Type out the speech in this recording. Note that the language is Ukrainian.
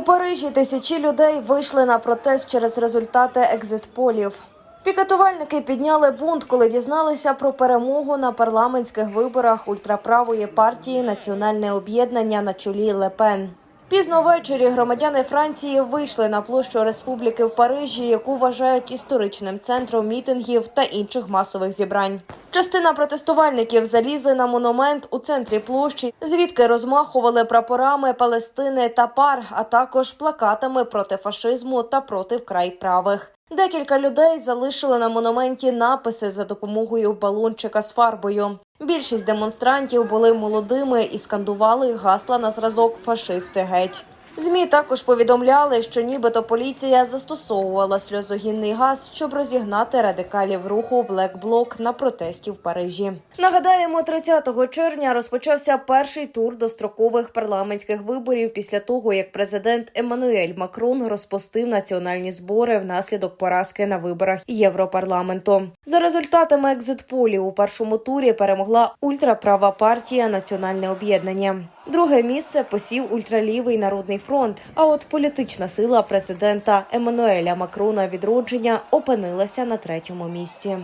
У Парижі тисячі людей вийшли на протест через результати екзитполів. Пікетувальники підняли бунт, коли дізналися про перемогу на парламентських виборах ультраправої партії Національне об'єднання на чолі Лепен. Пізно ввечері громадяни Франції вийшли на площу Республіки в Парижі, яку вважають історичним центром мітингів та інших масових зібрань. Частина протестувальників залізли на монумент у центрі площі, звідки розмахували прапорами Палестини та пар, а також плакатами проти фашизму та проти вкрай правих. Декілька людей залишили на монументі написи за допомогою балончика з фарбою. Більшість демонстрантів були молодими і скандували гасла на зразок фашисти геть. ЗМІ також повідомляли, що нібито поліція застосовувала сльозогінний газ, щоб розігнати радикалів руху Bloc на протесті в Парижі. Нагадаємо, 30 червня розпочався перший тур дострокових парламентських виборів після того, як президент Еммануель Макрон розпустив національні збори внаслідок поразки на виборах Європарламенту. За результатами екзитполів у першому турі перемогла ультраправа партія Національне об'єднання. Друге місце посів ультралівий народний фронт. А от політична сила президента Еммануеля Макрона відродження опинилася на третьому місці.